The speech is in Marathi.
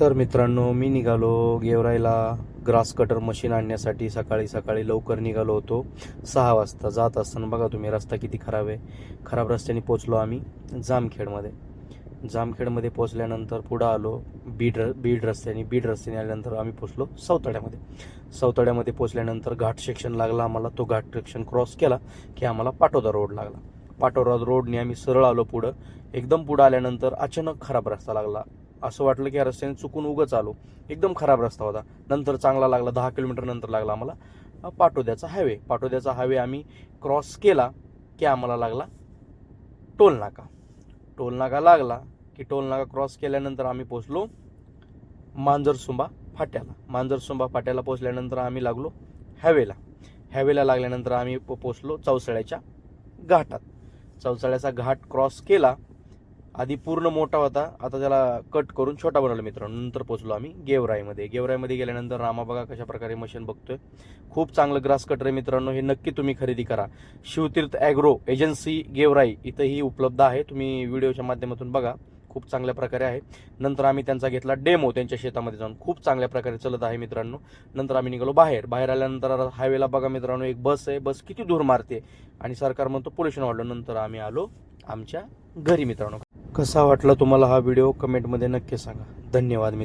तर मित्रांनो मी निघालो गेवराईला ग्रास कटर मशीन आणण्यासाठी. सकाळी सकाळी लवकर निघालो होतो. सहा वाजता जात असताना बघा तुम्ही रस्ता किती खराब आहे. खराब रस्त्याने पोचलो आम्ही जामखेडमध्ये. जामखेडमध्ये पोचल्यानंतर पुढं आलो बीड र बीड रस्त्याने. बीड रस्त्याने आल्यानंतर आम्ही पोचलो सौताड्यामध्ये सौताड्यामध्ये पोचल्यानंतर घाट सेक्शन लागला आम्हाला. तो घाट सेक्शन क्रॉस केला की आम्हाला पाटोदा रोड लागला. पाटोदा रोडने आम्ही सरळ आलो पुढं. एकदम पुढं आल्यानंतर अचानक खराब रस्ता लागला. असं वाटलं की रस्त्याने चुकून उगंच आलो. एकदम खराब रस्ता होता. नंतर चांगला लागला दहा किलोमीटर नंतर लागला आम्हाला. पाठोद्याचा पाटोद्याचा हायवे. पाटोद्याचा हायवे आम्ही क्रॉस केला की आम्हाला लागला टोलनाका. टोलनाका लागला की टोलनाका क्रॉस केल्यानंतर आम्ही पोचलो मांजरसुंबा फाट्याला. मांजरसुंबा फाट्याला पोचल्यानंतर आम्ही लागलो हॅवेला हॅवेला लागल्यानंतर आम्ही पोचलो चौसाळ्याच्या घाटात. चौसाळ्याचा घाट क्रॉस केला आधी पूर्ण मोठा होता. आता त्याला कट करून छोटा बनवला मित्रांनो. नंतर पोचलो आम्ही गेवराईमध्ये. गेवराईमध्ये गेल्यानंतर रामा बघा कशा प्रकारे मशीन बघतोय. खूप चांगलं ग्रास कटर आहे मित्रांनो. हे नक्की तुम्ही खरेदी करा. शिवतीर्थ ॲग्रो एजन्सी गेवराई इथंही उपलब्ध आहे. तुम्ही व्हिडिओच्या माध्यमातून बघा. खूप चांगल्या प्रकारे आहे. नंतर आम्ही त्यांचा घेतला डेमो त्यांच्या शेतामध्ये जाऊन. खूप चांगल्या प्रकारे चलत आहे मित्रांनो. नंतर आम्ही निघालो बाहेर. बाहेर आल्यानंतर हायवेला बघा मित्रांनो. एक बस आहे. बस किती दूर मारते. आणि सरकार म्हणतो पोल्युशन वाढलं. नंतर आम्ही आलो आमच्या घरी मित्रांनो. कसा वाटला तुम्हाला हा व्हिडिओ? कमेंटमध्ये नक्की सांगा. धन्यवाद मित्र